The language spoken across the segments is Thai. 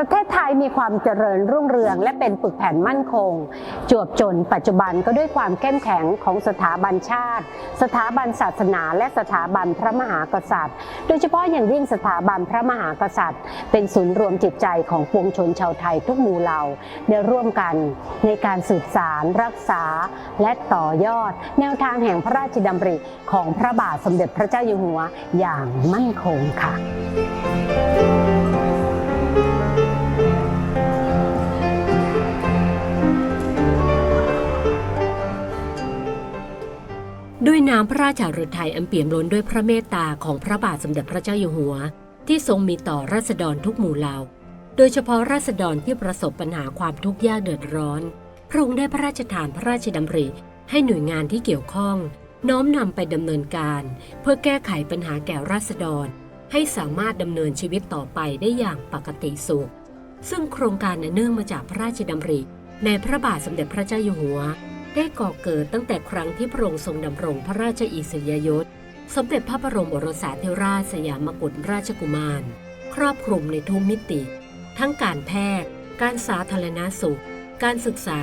ประเทศไทยมีความเจริญรุ่งเรือง และเป็นปึกแผ่นมั่นคง จวบจนปัจจุบันก็ด้วยความเข้มแข็งของสถาบันชาติ สถาบันศาสนา และสถาบันพระมหากษัตริย์ โดยเฉพาะอย่างยิ่งสถาบันพระมหากษัตริย์ เป็นศูนย์รวมจิตใจของปวงชนชาวไทยทุกหมู่เหล่าได้ร่วมกันในการสืบสารรักษา และต่อยอด แนวทางแห่งพระราชดำริของพระบาทสมเด็จพระเจ้าอยู่หัวอย่างมั่นคงค่ะ น้ำพระราชฤทัยอันเปี่ยมล้นด้วยพระเมตตาของพระบาทสมเด็จพระเจ้าอยู่หัว ที่ทรงมีต่อราษฎรทุกหมู่เหล่า โดยเฉพาะราษฎรที่ประสบปัญหาความทุกข์ยากเดือดร้อน พระองค์ได้พระราชทานพระราชดำริ ให้หน่วยงานที่เกี่ยวข้อง น้อมนำไปดำเนินการ เพื่อแก้ไขปัญหาแก่ราษฎร ให้สามารถดำเนินชีวิตต่อไปได้อย่างปกติสุข ซึ่งโครงการเนื่องมาจากพระราชดำริ ในพระบาทสมเด็จพระเจ้าอยู่หัว ได้ก่อเกิดตั้งแต่ครั้งที่พระองค์ทรงดำรงพระราชอิสริยยศ สมเด็จพระบรมโอรสาธิราชสยามกุฎราชกุมาร ครอบคลุมในทุกมิติ ทั้งการแพทย์ การสาธารณสุข การศึกษา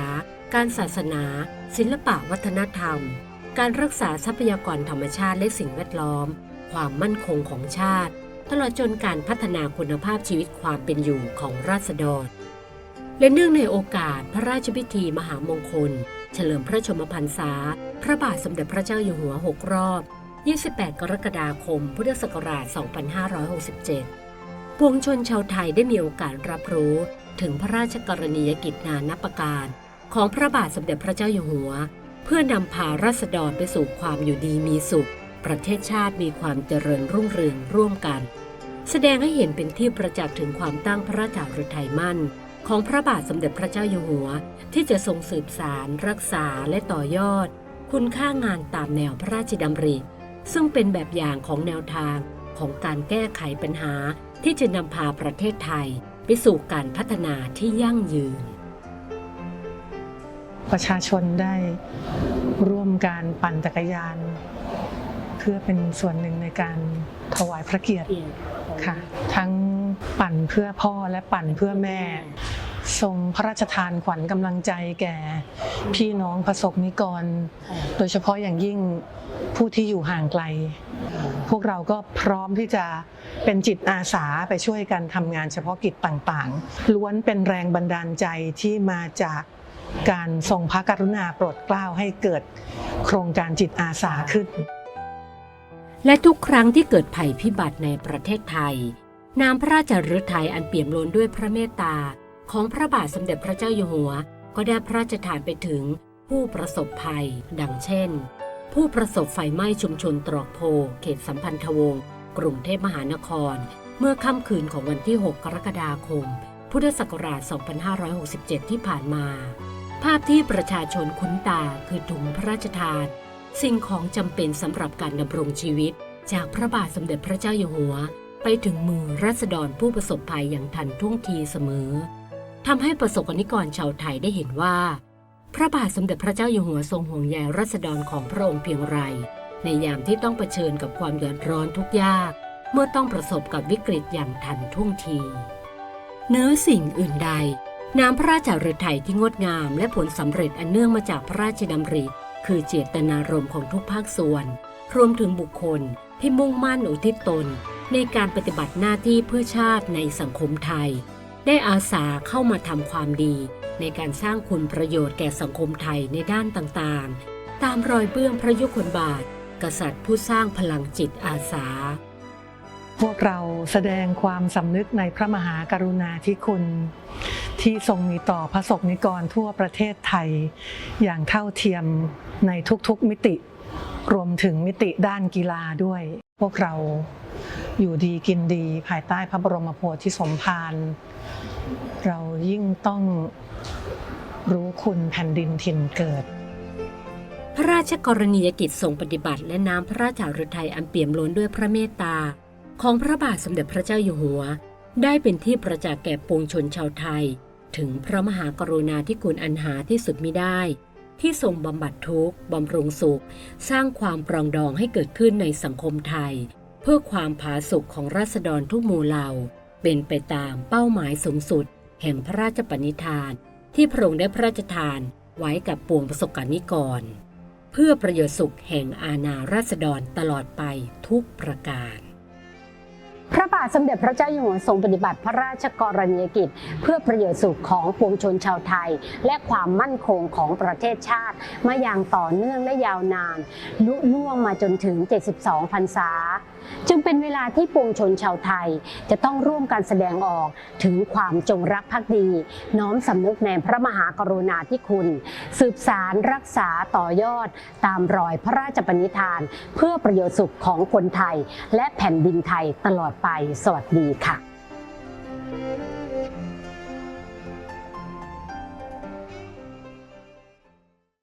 การศาสนา ศิลปะวัฒนธรรม การรักษาทรัพยากรธรรมชาติและสิ่งแวดล้อม ความมั่นคงของชาติ ตลอดจนการพัฒนาคุณภาพชีวิตความเป็นอยู่ของราษฎร และเนื่องในโอกาสพระราชพิธีมหามงคล เฉลิมพระชมพรรษา พระบาทสมเด็จพระเจ้าอยู่หัว 6 รอบ 28 กรกฎาคม พุทธศักราช 2567 ปวงชนชาวไทยได้มีโอกาสรับรู้ถึงพระราชกรณียกิจนานับประการ ของพระบาทสมเด็จพระเจ้าอยู่หัว เพื่อนำพาราษฎรไปสู่ความอยู่ดีมีสุข ประเทศชาติมีความเจริญรุ่งเรืองร่วมกัน แสดงให้เห็นเป็นที่ประจักษ์ถึงความตั้งพระราชาฤทัยมั่น ของพระบาทสมเด็จพระเจ้าอยู่หัว ที่จะทรงสืบสารรักษาและต่อยอด คุณค่างานตามแนวพระราชดำริ ซึ่งเป็นแบบอย่างของแนวทางของการแก้ไขปัญหาที่จะนำพาประเทศไทย ไปสู่การพัฒนาที่ยั่งยืน ประชาชนได้ร่วมการปั่นจักรยาน พื่อเป็นส่วนหนึ่งในการถวายพระเกียรติค่ะ ทั้งปั่นเพื่อพ่อและปั่นเพื่อแม่ ทรงพระราชทานขวัญกำลังใจแก่ พี่น้องประสบนิกร โดยเฉพาะอย่างยิ่งผู้ที่อยู่ห่างไกล พวกเราก็พร้อมที่จะเป็นจิตอาสาไปช่วยกันทำงานเฉพาะกิจต่างๆ ล้วนเป็นแรงบันดาลใจที่มาจากการทรงพระกรุณาโปรดเกล้าให้เกิดโครงการจิตอาสาขึ้น และทุกครั้งที่เกิดภัยพิบัติในประเทศไทย น้ำพระราชฤทัยอันเปี่ยมล้นด้วยพระเมตตา ของพระบาทสมเด็จพระเจ้าอยู่หัว ก็ได้พระราชทานไปถึงผู้ประสบภัย ดังเช่น ผู้ประสบไฟไหม้ชุมชนตรอกโพ เขตสัมพันธวงศ์กรุงเทพมหานคร เมื่อค่ำคืนของวันที่ 6 กรกฎาคม พุทธศักราช 2567 ที่ผ่านมา ภาพที่ประชาชนคุ้นตาคือถุงพระราชทาน สิ่งของจำเป็นสำหรับการดำรงชีวิต จากพระบาทสมเด็จพระเจ้าอยู่หัว ไปถึงมือรัษฎรผู้ประสบภัยอย่างทันท่วงทีเสมอทำให้ประสบกนิกรชาวไทยได้เห็นว่า พระบาทสมเด็จพระเจ้าอยู่หัวทรงห่วงใยรัษฎรของพระองค์เพียงไร ในยามที่ต้องเผชิญกับความเดือดร้อนทุกยาก เมื่อต้องประสบกับวิกฤตอย่างทันท่วงทีเนื้อสิ่งอื่นใด น้ำพระราชฤทัยที่งดงามและผลสำเร็จอันเนื่องมาจากพระราชดำริ คือเจตนารมณ์ของทุกภาคส่วน รวมถึงบุคคลที่มุ่งมั่นอุทิศตน ในการปฏิบัติหน้าที่เพื่อชาติในสังคมไทย ได้อาสาเข้ามาทำความดี ในการสร้างคุณประโยชน์แก่สังคมไทยในด้านต่างๆ ตามรอยเบื้องพระยุคลบาท กษัตริย์ผู้สร้างพลังจิตอาสา พวกเราแสดงความสำนึกในพระมหากรุณาธิคุณ ที่ทรงมีต่อพระสงฆ์นิกรทั่วประเทศไทย อย่างเท่าเทียมในทุกๆมิติ รวมถึงมิติด้านกีฬาด้วย พวกเราอยู่ดีกินดีภายใต้พระบรมโพธิสมภารเรายิ่งต้องรู้คุณแผ่นดินถิ่นเกิด พระราชกรณียกิจทรงปฏิบัติ และน้ำพระราชาฤทัยอันเปี่ยมล้นด้วยพระเมตตา ของพระบาทสมเด็จพระเจ้าอยู่หัว ได้เป็นที่ประจักษ์แก่ปวงชนชาวไทย ถึงพระมหากรุณาธิคุณอันหาที่สุดมิได้ ที่ทรงบำบัดทุกข์บำรุงสุข สร้างความปรองดองให้เกิดขึ้นในสังคมไทย เพื่อความผาสุกของราษฎรทุกหมู่เหล่า เป็นไปตามเป้าหมายสูงสุด แห่งพระราชปณิธาน ที่พระองค์ได้พระราชทานไว้กับปวงประสบการนิกร เพื่อประโยชน์สุขแห่งอาณาราษฎรตลอดไปทุกประการ ทสมเด็จพระเจ้าอยู่หัวทรงปฏิบัติพระราชกรณียกิจ เพื่อประโยชน์สุขของปวงชนชาวไทย และความมั่นคงของประเทศชาติ มาอย่างต่อเนื่องและยาวนาน ลุล่วงมาจนถึง 72 พรรษา จึงเป็นเวลาที่ปวงชนชาวไทย จะต้องร่วมกันแสดงออกถึงความจงรักภักดี น้อมสำนึกในพระมหากรุณาธิคุณ สืบสารรักษาต่อยอด ตามรอยพระราชปณิธาน เพื่อประโยชน์สุขของคนไทย และแผ่นดินไทยตลอดไป สวัสดีค่ะ